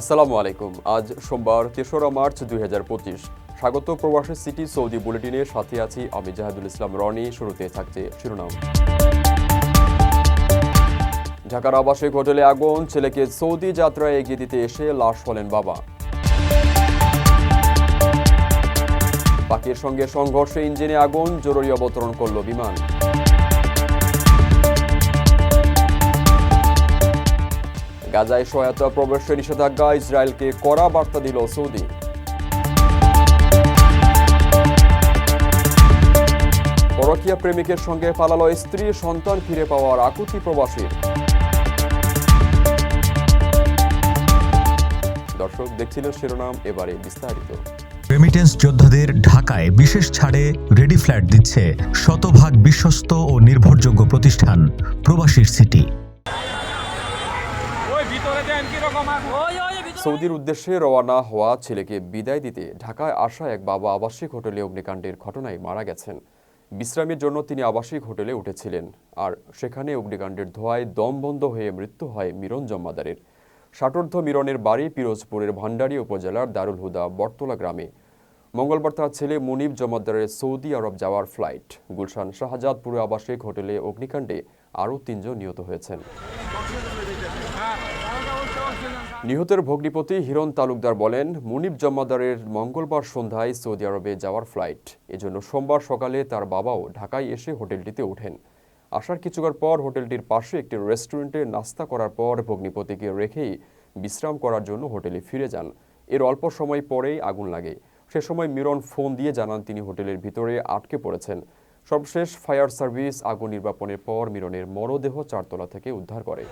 আসসালামু আলাইকুম। আজ সোমবার, তেসরা মার্চ দুই হাজার পঁচিশ। স্বাগত প্রবাসী সিটি সৌদি বুলেটিনে, সাথে আছি আমি জাহাদুল ইসলাম রনি। শুরুতে থাকছে শিরোনাম। ঢাকার আবাসিক হোটেলে আগুন, ছেলেকে সৌদি যাত্রায় এগিয়ে দিতে এসে লাশ হলেন বাবা। পাকির সঙ্গে সংঘর্ষে ইঞ্জিনে আগুন, জরুরি অবতরণ করল বিমান। গাজায় সহায়তা প্রবেশের নিষেধাজ্ঞা ইসরায়েলকে কড়া বার্তা দিল সৌদি। পরকীয়া প্রেমিকের সঙ্গে পালালো স্ত্রী, সন্তান ফিরে পাওয়ার আকুতি প্রবাসীর। দর্শক, দেখছিলেন শিরোনাম, এবারে বিস্তারিত। রেমিটেন্স যোদ্ধাদের ঢাকায় বিশেষ ছাড়ে রেডি ফ্ল্যাট দিচ্ছে শতভাগ বিশ্বস্ত ও নির্ভরযোগ্য প্রতিষ্ঠান, প্রবাসীর সিটি ওই ভিতরে দেন কীরকম আগুন ওই ওই ভিতরে সৌদির উদ্দেশ্যে রওনা হওয়া ছেলেকে বিদায় দিতে ঢাকায় আসা এক বাবা আবাসিক হোটেলে অগ্নিকাণ্ডের ঘটনায় মারা গেছেন। বিশ্রামের জন্য তিনি আবাসিক হোটেলে উঠেছিলেন আর সেখানে অগ্নিকাণ্ডের ধোঁয়ায় দম বন্ধ হয়ে মৃত্যু হয় মিরন জম্মাদারের ষাটোর্ধ মিরনের বাড়ি পিরোজপুরের ভান্ডারী উপজেলার দারুল হুদা বটতলা গ্রামে। মঙ্গলবার তার ছেলে মুনিব জমাদ্দারের সৌদি আরব যাওয়ার ফ্লাইট। গুলশান শাহজাদপুরে আবাসিক হোটেলে অগ্নিকাণ্ডে আরও তিনজন নিহত হয়েছেন। নিহতের ভগ্নিপতি হিরণ তালুকদার বলেন, মুনিব জম্মাদারের মঙ্গলবার সন্ধ্যায় সৌদি আরবে যাওয়ার ফ্লাইট। এজন্য সোমবার সকালে তার বাবাও ঢাকায় এসে হোটেলটিতে ওঠেন। আসার কিছুকার পর হোটেলটির পাশে একটি রেস্টুরেন্টে নাস্তা করার পর ভগ্নিপতিকে রেখেই বিশ্রাম করার জন্য হোটেলে ফিরে যান। এর অল্প সময় পরেই আগুন লাগে। সে সময় মিরন ফোন দিয়ে জানান, তিনি হোটেলের ভিতরে আটকে পড়েছেন। সবশেষ ফায়ার সার্ভিস আগুন নির্বাপনের পর মিরনের মরদেহ চারতলা থেকে উদ্ধার করে।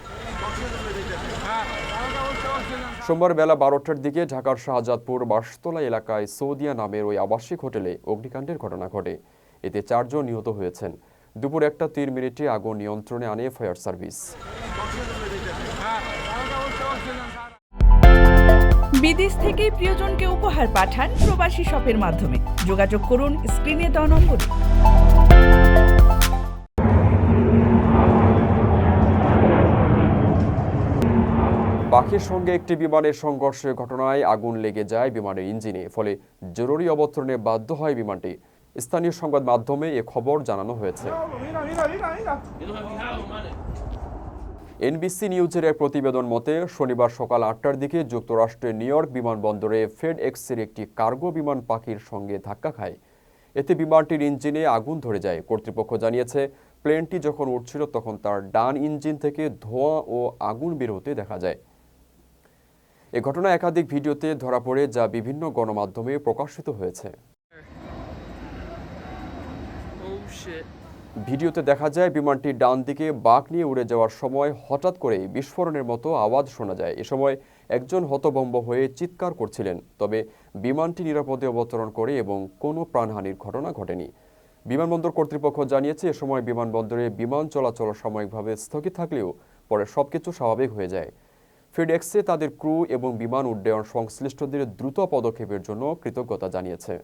সোমবার বেলা বারোটার দিকে ঢাকার শাহজাদপুর বাসতলা এলাকায় সৌদিয়া নামের ওই আবাসিক হোটেলে অগ্নিকাণ্ডের ঘটনা ঘটে। এতে চারজন নিহত হয়েছেন। দুপুর একটা তিন মিনিটে আগুন নিয়ন্ত্রণে আনে ফায়ার সার্ভিস। বিদেশ থেকে প্রিয়জনকে উপহার পাঠান প্রবাসী শপের মাধ্যমে। যোগাযোগ করুন স্ক্রিনে দেওয়া নম্বরে। পাখির সঙ্গে একটি বিমানের সংঘর্ষের ঘটনায় আগুন লেগে যায় বিমানের ইঞ্জিনে। ফলে জরুরি অবতরণে বাধ্য হয় বিমানটি। স্থানীয় সংবাদ মাধ্যমে এ খবর জানানো হয়েছে। এনবিসি নিউজের এক প্রতিবেদন মতে, শনিবার সকাল আটটার দিকে যুক্তরাষ্ট্রের নিউ ইয়র্ক বিমানবন্দরে ফেড এক্সের একটি কার্গো বিমান পাখির সঙ্গে ধাক্কা খায়। এতে বিমানটির ইঞ্জিনে আগুন ধরে যায়। কর্তৃপক্ষ জানিয়েছে, প্লেনটি যখন উঠছিল তখন তার ডান ইঞ্জিন থেকে ধোঁয়া ও আগুন বের হতে দেখা যায়। এ ঘটনা একাধিক ভিডিওতে ধরা পড়ে যা বিভিন্ন গণমাধ্যমে প্রকাশিত হয়েছে। ভিডিওতে দেখা যায়, বিমানটি ডান দিকে বাঁক নিয়ে উড়ে যাওয়ার সময় হঠাৎ করেই বিস্ফোরণের মতো আওয়াজ শোনা যায়। এ সময় একজন হতভম্ব হয়ে চিৎকার করছিলেন, তবে বিমানটি নিরাপদে অবতরণ করে এবং কোনো প্রাণহানির ঘটনা ঘটেনি। বিমানবন্দর কর্তৃপক্ষ জানিয়েছে, এ সময় বিমানবন্দরে বিমান চলাচল সাময়িকভাবে স্থগিত থাকলেও পরে সবকিছু স্বাভাবিক হয়ে যায়। ফিডেক্সে তাদের ক্রু এবং বিমান উড্ডয়ন সংশ্লিষ্টদের দ্রুত পদক্ষেপের জন্য কৃতজ্ঞতা জানিয়েছে।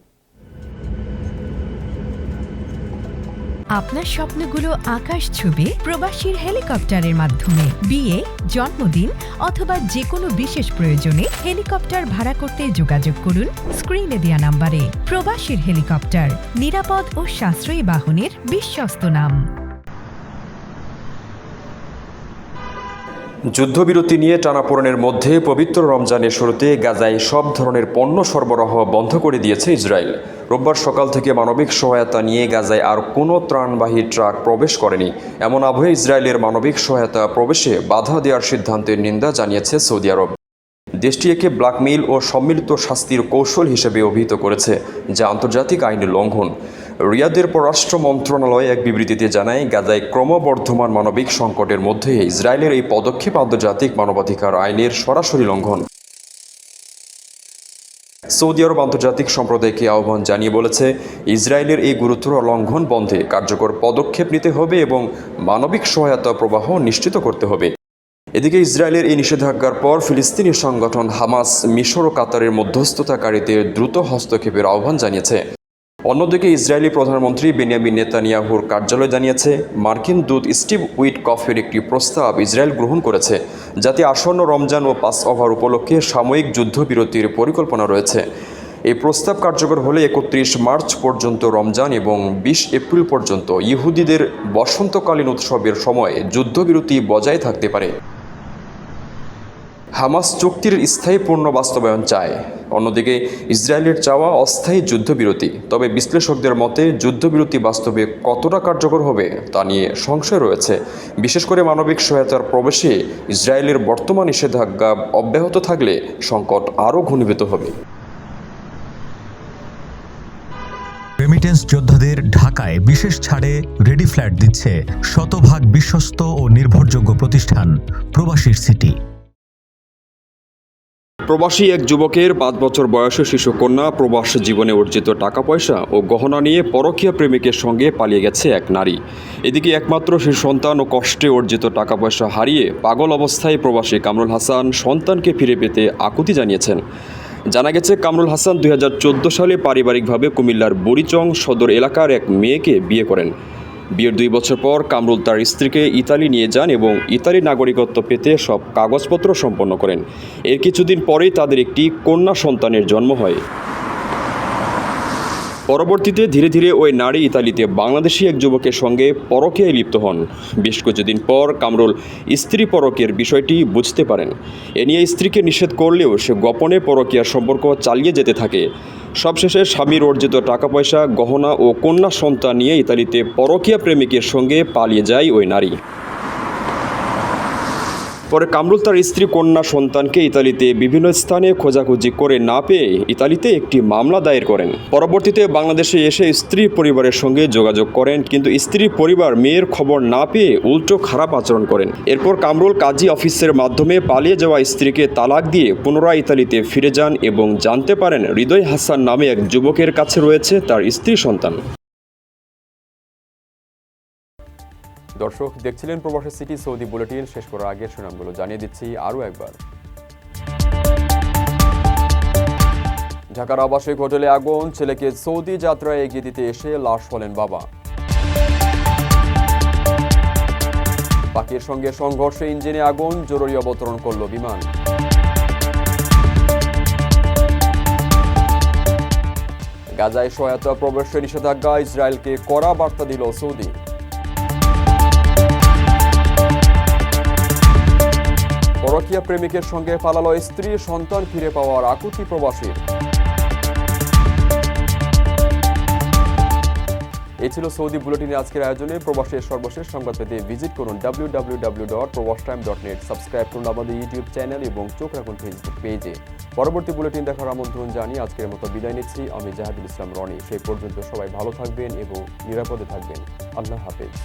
আপনার স্বপ্নগুলো আকাশ ছুবে প্রবাসীর হেলিকপ্টারের মাধ্যমে। বিয়ে, জন্মদিন অথবা যে কোনো বিশেষ প্রয়োজনে হেলিকপ্টার ভাড়া করতে যোগাযোগ করুন স্ক্রিনে দেওয়া নাম্বারে। প্রবাসীর হেলিকপ্টার, নিরাপদ ও সাশ্রয়ী বাহনের বিশ্বস্ত নাম। যুদ্ধবিরতি নিয়ে টানাপোড়েনের মধ্যে পবিত্র রমজানের শুরুতে গাজায় সব ধরনের পণ্য সরবরাহ বন্ধ করে দিয়েছে ইসরায়েল। রোববার সকাল থেকে মানবিক সহায়তা নিয়ে গাজায় আর কোনো ত্রাণবাহী ট্রাক প্রবেশ করেনি। এমন আবহে ইসরায়েলের মানবিক সহায়তা প্রবেশে বাধা দেওয়ার সিদ্ধান্তের নিন্দা জানিয়েছে সৌদি আরব। দেশটি একে ব্ল্যাকমেইল ও সম্মিলিত শাস্তির কৌশল হিসেবে অভিহিত করেছে, যা আন্তর্জাতিক আইনের লঙ্ঘন। রিয়াদের পররাষ্ট্র মন্ত্রণালয় এক বিবৃতিতে জানায়, গাজায় ক্রমবর্ধমান মানবিক সংকটের মধ্যে ইসরায়েলের এই পদক্ষেপ আন্তর্জাতিক মানবাধিকার আইনের সরাসরি লঙ্ঘন। সৌদি আরব আন্তর্জাতিক সম্প্রদায়কে আহ্বান জানিয়ে বলেছে, ইসরায়েলের এই গুরুতর লঙ্ঘন বন্ধে কার্যকর পদক্ষেপ নিতে হবে এবং মানবিক সহায়তা প্রবাহ নিশ্চিত করতে হবে। এদিকে ইসরায়েলের এই নিষেধাজ্ঞার পর ফিলিস্তিনি সংগঠন হামাস মিশর ও কাতারের মধ্যস্থতাকারীদের দ্রুত হস্তক্ষেপের আহ্বান জানিয়েছে। অন্যদিকে ইসরায়েলি প্রধানমন্ত্রী বেনিয়ামিন নেতানিয়াহুর কার্যালয় জানিয়েছে, মার্কিন দূত স্টিভ উইট কফের একটি প্রস্তাব ইসরায়েল গ্রহণ করেছে, যাতে আসন্ন রমজান ও পাস ওভার উপলক্ষে সাময়িক যুদ্ধবিরতির পরিকল্পনা রয়েছে। এই প্রস্তাব কার্যকর হলে একত্রিশ মার্চ পর্যন্ত রমজান এবং বিশ এপ্রিল পর্যন্ত ইহুদিদের বসন্তকালীন উৎসবের সময় যুদ্ধবিরতি বজায় থাকতে পারে। হামাস চুক্তির স্থায়ী পূর্ণ বাস্তবায়ন চায়। অন্যদিকে, ইসরায়েলের চাওয়া অস্থায়ী যুদ্ধবিরতি। তবে বিশ্লেষকদের মতে, যুদ্ধবিরতি বাস্তবে কতটা কার্যকর হবে তা নিয়ে সংশয় রয়েছে। বিশেষ করে মানবিক সহায়তার প্রবেশে ইসরায়েলের বর্তমান নিষেধাজ্ঞা অব্যাহত থাকলে সংকট আরও ঘনীভূত হবে। রেমিটেন্স যোদ্ধাদের ঢাকায় বিশেষ ছাড়ে রেডি ফ্ল্যাট দিচ্ছে শতভাগ বিশ্বস্ত ও নির্ভরযোগ্য প্রতিষ্ঠান, প্রবাসীর সিটি। প্রবাসী এক যুবকের পাঁচ বছর বয়সে শিশু কন্যা প্রবাস জীবনে অর্জিত টাকা পয়সা ও গহনা নিয়ে পরকীয়া প্রেমিকের সঙ্গে পালিয়ে গেছে এক নারী। এদিকে একমাত্র শিশু সন্তান ও কষ্টে অর্জিত টাকা পয়সা হারিয়ে পাগল অবস্থায় প্রবাসী কামরুল হাসান সন্তানকে ফিরে পেতে আকুতি জানিয়েছেন। জানা গেছে, কামরুল হাসান দুই হাজার চোদ্দ সালে পারিবারিকভাবে কুমিল্লার বুড়িচং সদর এলাকার এক মেয়েকে বিয়ে করেন। বিয়ের দুই বছর পর কামরুল তার স্ত্রীকে ইতালি নিয়ে যান এবং ইতালি নাগরিকত্ব পেতে সব কাগজপত্র সম্পন্ন করেন। এর কিছুদিন পরেই তাদের একটি কন্যা সন্তানের জন্ম হয়। পরবর্তীতে ধীরে ধীরে ওই নারী ইতালিতে বাংলাদেশি এক যুবকের সঙ্গে পরকীয়ায় লিপ্ত হন। বেশ কিছুদিন পর কামরুল স্ত্রী পরকের বিষয়টি বুঝতে পারেন। এ নিয়ে স্ত্রীকে নিষেধ করলেও সে গোপনে পরকীয়ার সম্পর্ক চালিয়ে যেতে থাকে। সবশেষে স্বামীর অর্জিত টাকা পয়সা গহনা ও কন্যা সন্তান নিয়ে ইতালিতে পরকীয়া প্রেমিকের সঙ্গে পালিয়ে যায় ওই নারী। পরে কামরুল তার স্ত্রী, কন্যা, সন্তানকে ইতালিতে বিভিন্ন স্থানে খোঁজাখুঁজি করে না পেয়ে ইতালিতে একটি মামলা দায়ের করেন। পরবর্তীতে বাংলাদেশে এসে স্ত্রী পরিবারের সঙ্গে যোগাযোগ করেন, কিন্তু স্ত্রী পরিবার মেয়ের খবর না পেয়ে উল্টো খারাপ আচরণ করেন। এরপর কামরুল কাজী অফিসের মাধ্যমে পালিয়ে যাওয়া স্ত্রীকে তালাক দিয়ে পুনরায় ইতালিতে ফিরে যান এবং জানতে পারেন হৃদয় হাসান নামে এক যুবকের কাছে রয়েছে তার স্ত্রী সন্তান। দর্শক, দেখছিলেন প্রবাসী সিটি সৌদি বুলেটিন। শেষ করার আগের সুনামগুলো জানিয়ে দিচ্ছি আরও একবার। ঢাকার আবাসিক হোটেলে আগুন, ছেলেকে সৌদি যাত্রায় এগিয়ে দিতে এসে লাশ হলেন বাবা। পাখির সঙ্গে সংঘর্ষে ইঞ্জিনে আগুন, জরুরি অবতরণ করল বিমান। গাজায় সহায়তা প্রবেশের নিষেধাজ্ঞা ইসরায়েলকে কড়া বার্তা দিল সৌদি। পরকীয়া প্রেমিকের সঙ্গে পালালো স্ত্রী, সন্তান ফিরে পাওয়ার আকুতি প্রবাসীর। এই ছিল সৌদি বুলেটিনে আজকের আয়োজনে প্রবাসের সর্বশেষ সংবাদ পেতে ভিজিট করুন W W Probash time net subscribe করুন আমাদের ইউটিউব চ্যানেল এবং চোখ রাখুন ফেসবুক পেজে। পরবর্তী বুলেটিন দেখার আমন্ত্রণ জানিয়ে আজকের মতো বিদায় নিচ্ছি। আমি জাহাদুল ইসলাম রনি, সেই পর্যন্ত সবাই ভালো থাকবেন এবং নিরাপদে থাকবেন। আল্লাহ হাফেজ।